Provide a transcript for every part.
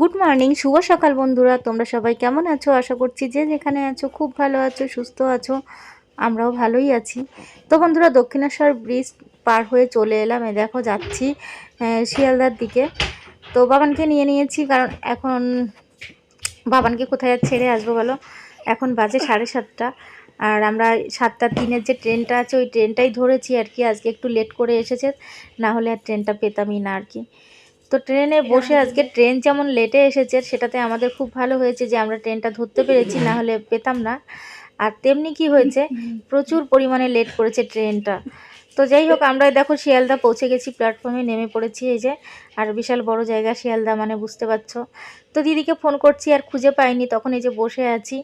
Good morning শুভ সকাল বন্ধুরা। তোমরা সবাই কেমন আছো? আশা করছি যে যেখানে আছো, খুব ভালো আছো, সুস্থ আছো, আমরাও ভালোই আছি। তো বন্ধুরা, দক্ষিণেশ্বর ব্রিজ পার হয়ে চলে এলাম। এ দেখো, যাচ্ছি শিয়ালদার দিকে। তো বাবানকে নিয়ে নিয়েছি, কারণ এখন বাবানকে কোথায় ছেড়ে আসব বলো? এখন বাজে সাড়ে সাতটা, আর আমরা সাতটা তিনের যে ট্রেনটা আছে, ওই ট্রেনটাই ধরেছি আর কি। আজকে একটু লেট করে এসেছে, না হলে আর ট্রেনটা পেতামই না আর কি। তো ট্রেনে বসে আজকে ট্রেন যেমন লেটে এসেছে সেটাতে আমাদের খুব ভালো হয়েছে যে আমরা ট্রেনটা ধরতে পেরেছি না হলে পেতাম না। আর তেমনি কি হয়েছে প্রচুর পরিমাণে লেট করেছে ট্রেনটা। তো যাই হোক আমরা দেখো শিয়ালদা পৌঁছে গেছি প্ল্যাটফর্মে নেমে পড়েছি এই যে। আর বিশাল বড় জায়গা শিয়ালদা মানে বুঝতে পারছ। তো দিদিকে ফোন করছি আর খুঁজে পাইনি তখন এই যে বসে আছি।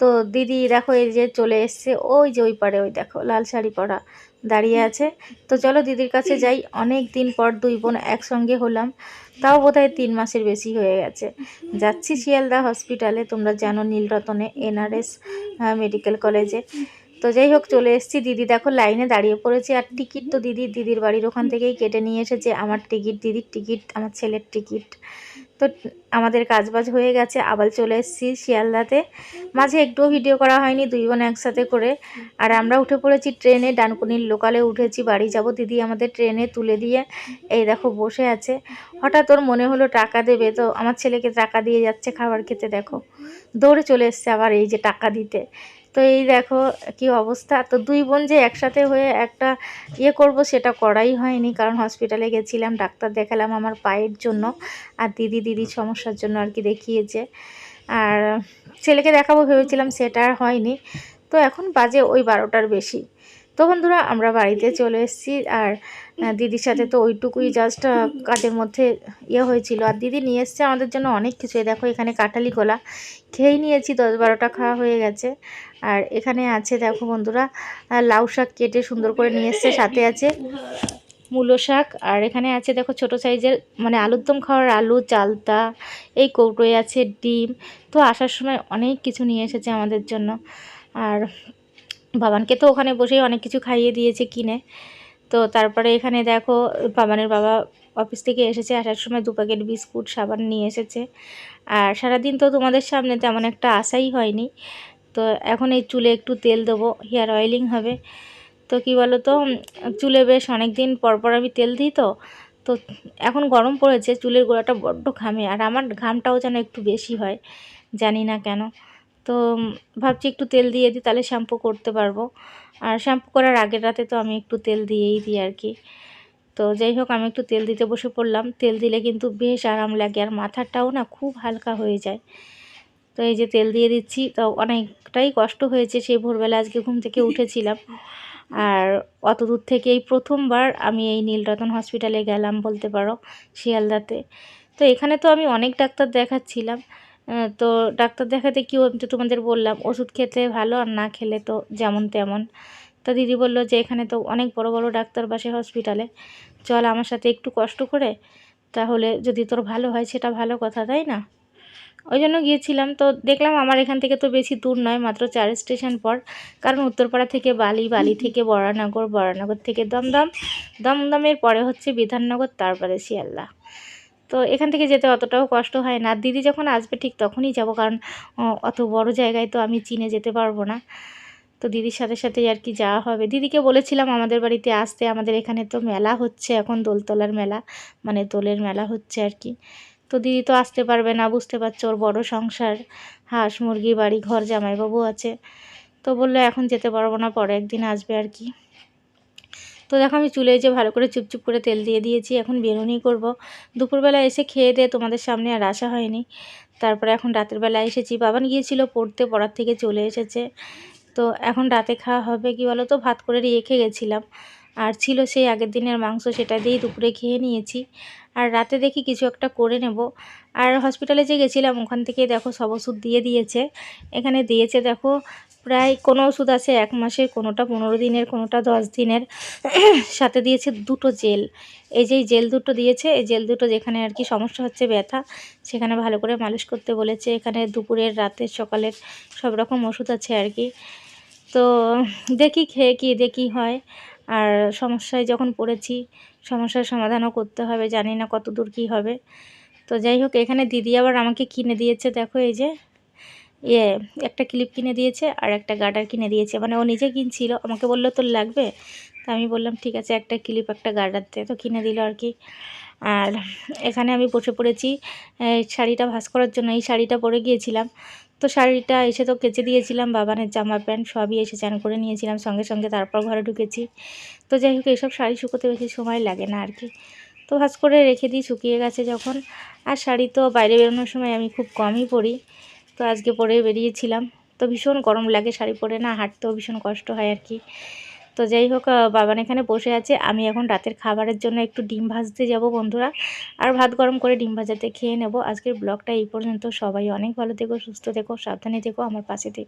তো দিদি দেখো এই যে চলে এসছে, ওই যে ওই পারে, ওই দেখো লাল শাড়ি পরা দাঁড়িয়ে আছে। তো চলো দিদির কাছে যাই, অনেক দিন পর দুই বোন একসঙ্গে হলাম, তাও বোধহয় তিন মাসের বেশি হয়ে গেছে। যাচ্ছি শিয়ালদা হসপিটালে, তোমরা জানো নীলরতনে এনআরএস মেডিকেল কলেজে। তো যাই হোক, চলে এসেছি। দিদি দেখো লাইনে দাঁড়িয়ে পড়েছি, আর টিকিট তো দিদি, দিদির বাড়ির ওখান থেকেই কেটে নিয়ে এসেছে। আমার টিকিট, দিদির টিকিট, আমার ছেলের টিকিট। তো আমাদের কাজবাজ হয়ে গেছে আবার চলে এসেছি শিয়ালদাতে। মাঝে একটুও ভিডিও করা হয়নি, দুই বোন একসাথে করে। আর আমরা উঠে পড়েছি ট্রেনে, ডানকুনির লোকালে উঠেছি, বাড়ি যাব দিদি আমাদের ট্রেনে তুলে দিয়ে। এই দেখো বসে আছে। হঠাৎ ওর মনে হলো টাকা দেবে, তো আমার ছেলেকে টাকা দিয়ে যাচ্ছে খাবার খেতে, দেখো। দৌড়ে চলে এসছে আবার এই যে টাকা দিতে। তো এই দেখো কি অবস্থা। তো দুই বোন যে একসাথে হয়ে একটা ইয়ে করব সেটা করাই হয়নি, কারণ হসপিটালে গেছিলাম, ডাক্তার দেখালাম আমার পায়ের জন্য আর দিদি দিদি সমস্যার জন্য আর কি দেখিয়েছে। আর ছেলেকে দেখাবো ভেবেছিলাম সেটা আর হয়নি। তো এখন বাজে ওই বারোটার বেশি। তো বন্ধুরা, আমরা বাড়িতে চলে এসেছি আর দিদির সাথে তো ওইটুকুই জাস্ট কাজের মধ্যে ইয়ে হয়েছিল। আর দিদি নিয়ে এসছে আমাদের জন্য অনেক কিছু। দেখো, এখানে কাঁঠালি কলা খেয়েই নিয়েছি, দশ বারোটা খাওয়া হয়ে গেছে। আর এখানে আছে, দেখো বন্ধুরা লাউ শাক কেটে সুন্দর করে নিয়ে এসছে, সাথে আছে মূলো শাক। আর এখানে আছে, দেখো, ছোট সাইজের মানে আলুর দম খাওয়ার আলু চালতা এই কৌটোয় আছে ডিম। তো আসার সময় অনেক কিছু নিয়ে এসেছে আমাদের জন্য। আর বাবানকে তো ওখানে বসেই অনেক কিছু খাইয়ে দিয়েছে কিনে। তো তারপরে এখানে দেখো, বাবানের বাবা অফিস থেকে এসেছে, আসার সময় দু প্যাকেট বিস্কুট, সাবান নিয়ে এসেছে। আর সারাদিন তো তোমাদের সামনে তেমন একটা আশাই হয়নি। তো এখন এই চুলে একটু তেল দেবো, হেয়ার অয়েলিং হবে। তো কি বলো তো চুলে বেশ অনেক দিন পর পর আমি তেল দিই তো তো এখন গরম পড়েছে, চুলের গোড়াটা বড্ড ঘামে। আর আমার ঘামটাও যেন একটু বেশি হয়, জানি না কেন। তো ভাবছি একটু তেল দিয়ে দিই, তাহলে শ্যাম্পু করতে পারব। আর শ্যাম্পু করার আগের রাতে তো আমি একটু তেল দিয়েই দিই আর কি। তো যাই হোক, আমি একটু তেল দিতে বসে পড়লাম। তেল দিলে কিন্তু বেশ আরাম লাগে, আর মাথাটাও না খুব হালকা হয়ে যায়। তো এই যে তেল দিয়ে দিচ্ছি, তো অনেকটাই কষ্ট হয়েছে সেই ভোরবেলা আজকে ঘুম থেকে উঠেছিলাম। আর অত দূর থেকে এই প্রথমবার আমি এই নীলরতন হসপিটালে গেলাম বলতে পারো, শিয়ালদাতে। তো এখানে তো আমি অনেক ডাক্তার দেখাচ্ছিলাম। তো ডাক্তার দেখাতে কি আমি তো তোমাদের বললাম ওষুধ খেতে ভালো আর না খেলে তো যেমন তেমন। তো দিদি বলল যে এখানে তো অনেক বড় বড় ডাক্তার বাসে হসপিটালে চল আমার সাথে একটু কষ্ট করে তাহলে যদি তোর ভালো হয় সেটা ভালো কথা তাই না? ওই জন্য গিয়েছিলাম। তো দেখলাম আমার এখান থেকে তো বেশি দূর নয় মাত্র চার স্টেশন পর। কারণ উত্তরপাড়া থেকে বালি বালি থেকে বরানগর বরানগর থেকে দমদম। দমদমের পরে হচ্ছে বিধাননগর তারপরে শিয়ালদা। তো এখান থেকে যেতে অতটাও কষ্ট হয় না। দিদি যখন আসবে ঠিক তখনই যাব কারণ অত বড় জায়গায় তো আমি চিনে যেতে পারব না। তো দিদির সাথে সাথে আর কি যাওয়া হবে। দিদিকে বলেছিলাম আমাদের বাড়িতে আসতে, আমাদের এখানে তো মেলা হচ্ছে, এখন দোলতলার মেলা মানে দোলের মেলা হচ্ছে আর কি। তো দিদি তো আসতে পারবে না, বুঝতে পারছ, ওর বড় সংসার, হাঁস, মুরগি, বাড়ি, ঘর, জামাইবাবু আছে। তো বলল এখন যেতে পারব না, পরে একদিন আসবে আর কি। তো দেখো আমি চুলে যে ভালো করে চুপচুপ করে তেল দিয়ে দিয়েছি, এখন বেরোনি করব। দুপুরবেলা এসে খেয়ে দিয়ে তোমাদের সামনে আর আসা হয়নি। তারপরে এখন রাতের বেলা এসেছি। বাবান গিয়েছিল পড়তে, পড়ার থেকে চলে এসেছে। তো এখন রাতে খাওয়া হবে কি বলো তো ভাত করে রেখে গেছিলাম। আর ছিল সেই আগের দিনের মাংস, সেটা দিয়েই দুপুরে খেয়ে নিয়েছি। আর রাতে দেখি কিছু একটা করে নেব। আর হসপিটালে যে গেছিলাম, ওখান থেকে দেখো সব ওষুধ দিয়ে দিয়েছে। এখানে দিয়েছে দেখো প্রায় কোনো ওষুধ আছে, এক মাসের কোনোটা, পনেরো দিনের, কোনোটা, দশ দিনের। সাথে দিয়েছে দুটো জেল। এই যে জেল দুটো দিয়েছে, এই জেল দুটো যেখানে আর কি সমস্যা হচ্ছে ব্যথা, সেখানে ভালো করে মালিশ করতে বলেছে। এখানে দুপুরের, রাতের, সকালের সব রকম ওষুধ আছে আর কি। তো দেখি খেয়ে কি, দেখি হয়। আর সমস্যায় যখন পড়েছি, সমস্যার সমাধানও করতে হবে, জানি না কত দূর কী হবে। তো যাই হোক, এখানে দিদি আবার আমাকে কিনে দিয়েছে, দেখো এই যে। ইয়ে একটা ক্লিপ কিনে দিয়েছে আর একটা গার্ডার কিনে দিয়েছে। মানে ও নিজে কিনছিল, আমাকে বলল, তোর লাগবে? তা আমি বললাম, ঠিক আছে, একটা ক্লিপ একটা গার্ডার দে তো কিনে দিল আর কি। আর এখানে আমি বসে পড়েছি শাড়িটা ভাস করার জন্য। এই শাড়িটা পরে গিয়েছিলাম। তো শাড়িটা এসে তো কেচে দিয়েছিলাম, বাবানের জামা প্যান্ট সবই এসে চান করে নিয়েছিলাম। সঙ্গে সঙ্গে তারপর ঘরে ঢুকেছি। তো যাই হোক এইসব শাড়ি শুকোতে বেশি সময় লাগে না আর কি। তো ভাজ করে রেখে দিই, শুকিয়ে গেছে যখন। আর শাড়ি তো বাইরে বেরোনোর সময় আমি খুব কমই পরি। তো আজকে পরে বেরিয়েছিলাম। তো ভীষণ গরম লাগে, শাড়ি পরে না হাঁটতেও ভীষণ কষ্ট হয় আর কি। তো যাই হোক বাবান এখানে বসে আছে। আমি এখন রাতের খাবারের জন্য একটু ডিম ভাজতে যাব বন্ধুরা। আর ভাত গরম করে ডিম ভাজাতে খেয়ে নেব। আজকের ব্লগটা এই পর্যন্ত। সবাই অনেক ভালো থেকো, সুস্থ থেকো, সাবধানে থেকো, আমার পাশে থেকো।